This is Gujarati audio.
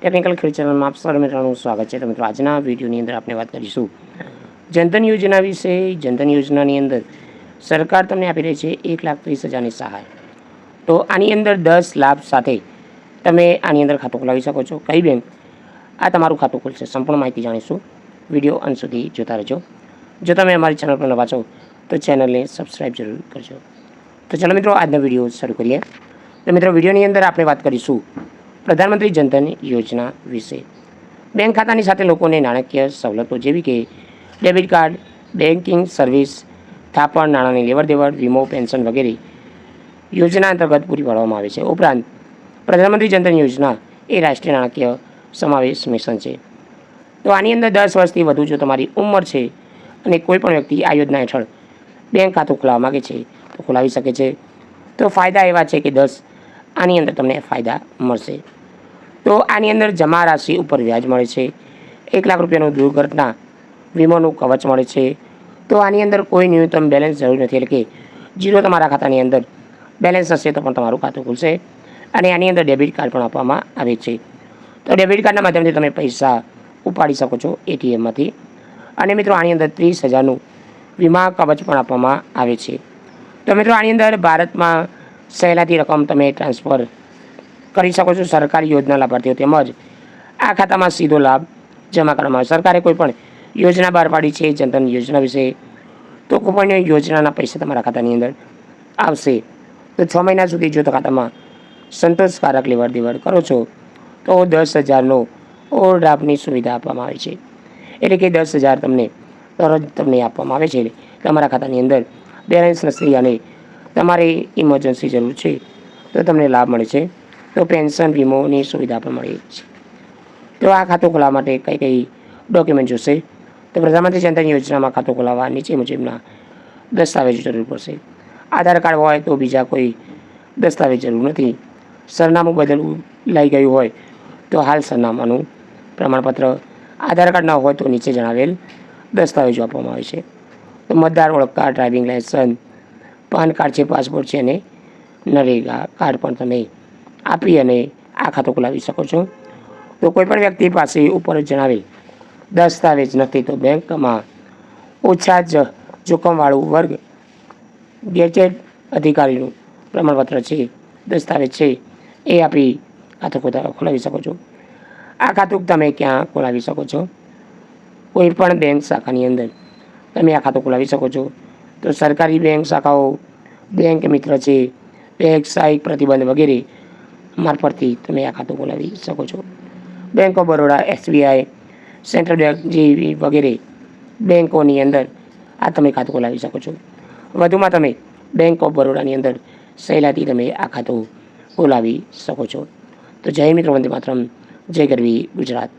ટેકનિકલ ખેડ ચેનલમાં આપ સર્વ મિત્રોનું સ્વાગત છે. તો મિત્રો, આજના વિડીયોની અંદર આપણે વાત કરીશું જનધન યોજના વિશે. જનધન યોજનાની અંદર સરકાર તમને આપી રહી છે એક લાખ ત્રીસ હજારની સહાય. તો આની અંદર દસ લાભ સાથે તમે આની અંદર ખાતું ખોલાવી શકો છો. કઈ બેંક? આ તમારું ખાતું ખોલશે. સંપૂર્ણ માહિતી જાણીશું. વીડિયો અંત સુધી જોતા રહેજો. જો તમે અમારી ચેનલ પર નવા છો, તો ચેનલને સબસ્ક્રાઈબ જરૂર કરજો. તો ચાલો મિત્રો, આજનો વીડિયો શરૂ કરીએ. તો મિત્રો, વિડીયોની અંદર આપણે વાત કરીશું પ્રધાનમંત્રી જનધન યોજના વિશે. બેંક ખાતાની સાથે લોકોને નાણાકીય સવલતો જેવી કે ડેબિટ કાર્ડ બેન્કિંગ સર્વિસ, થાપણ, નાણાંની લેવડ દેવડ વીમો, પેન્શન વગેરે યોજના અંતર્ગત પૂરી પાડવામાં આવે છે. ઉપરાંત પ્રધાનમંત્રી જનધન યોજના એ રાષ્ટ્રીય નાણાકીય સમાવેશ મિશન છે. તો આની અંદર દસ વર્ષથી વધુ જો તમારી ઉંમર છે અને કોઈપણ વ્યક્તિ આ યોજના હેઠળ બેંક ખાતું ખોલાવવા માગે છે, તો ખોલાવી શકે છે. તો ફાયદા એવા છે કે દસ આની અંદર તમને ફાયદા મળશે. તો આની અંદર જમા રાશિ ઉપર વ્યાજ મળે છે. એક લાખ રૂપિયાનું દુર્ઘટના, વીમોનું કવચ મળે છે. તો આની અંદર કોઈ ન્યૂનતમ બેલેન્સ જરૂર નથી. એટલે કે જીરો તમારા ખાતાની અંદર બેલેન્સ હશે તો પણ તમારું ખાતું ખુલશે અને આની અંદર ડેબિટ કાર્ડ પણ આપવામાં આવે છે. તો ડેબિટ કાર્ડના માધ્યમથી તમે પૈસા ઉપાડી શકો છો એટીએમમાંથી. અને મિત્રો, આની અંદર ત્રીસ હજારનું વીમા કવચ પણ આપવામાં આવે છે. તો મિત્રો, આની અંદર ભારતમાં સહેલાતી રકમ તમે ટ્રાન્સફર કરી શકો છો સરકારી યોજના લાભાર્થીઓ તેમજ આ ખાતામાં સીધો લાભ જમા કરવામાં આવે. સરકારે કોઈ પણ યોજના બહાર પાડી છે, જનધન યોજના વિશે, તો કોઈ પણ યોજનાના પૈસા તમારા ખાતાની અંદર આવશે. તો છ મહિના સુધી જો ખાતામાં સંતોષકારક લેવડ દેવડ કરો છો, તો દસ હજારનો ઓવરડ્રાફ્ટની સુવિધા આપવામાં આવે છે. એટલે કે દસ હજાર તમને તરત તમને આપવામાં આવે છે. તમારા ખાતાની અંદર બેલેન્સ નથી અને તમારે ઇમરજન્સી જરૂર છે, તો તમને લાભ મળે છે. તો પેન્શન વીમોની સુવિધા પણ મળી છે. તો આ ખાતું ખોલાવવા માટે કઈ કઈ ડોક્યુમેન્ટ જોશે? તો પ્રધાનમંત્રી જનધન યોજનામાં ખાતું ખોલાવવા નીચે મુજબના દસ્તાવેજો જરૂર પડશે. આધાર કાર્ડ હોય તો બીજા કોઈ દસ્તાવેજ જરૂર નથી. સરનામું બદલવું લઈ ગયું હોય તો હાલ સરનામાનું પ્રમાણપત્ર આધાર કાર્ડ ન હોય તો નીચે જણાવેલ દસ્તાવેજો આપવામાં આવે છે. તો મતદાર ઓળખ card, driving licence, PAN card છે, પાસપોર્ટ છે અને નરેગા કાર્ડ પણ તમે આપી અને આ ખાતું ખોલાવી શકો છો. તો કોઈપણ વ્યક્તિ પાસે ઉપર જણાવેલ દસ્તાવેજ નથી તો બેંકમાં ઓછા જ જોખમવાળું વર્ગ, ગેજેટ અધિકારીનું પ્રમાણપત્ર છે, દસ્તાવેજ છે, એ આપી ખાતું ખોલાવી શકો છો. આ ખાતું તમે ક્યાં ખોલાવી શકો છો? કોઈ પણ બેંક શાખાની અંદર તમે આ ખાતું ખોલાવી શકો છો. તો સરકારી બેંક શાખાઓ, બેંક મિત્ર છે, વ્યવસાયિક પ્રતિબંધ વગેરે મારફતથી તમે આ ખાતું ખોલાવી શકો છો. Bank of Baroda SBI central bank જેવી વગેરે બેંકોની અંદર આ તમે ખાતું ખોલાવી શકો છો. વધુમાં તમે બેંક ઓફ બરોડાની અંદર સહેલાથી તમે આ ખાતું ખોલાવી શકો છો. તો જય મિત્રો, વંદે માતરમ, જય ગરવી ગુજરાત.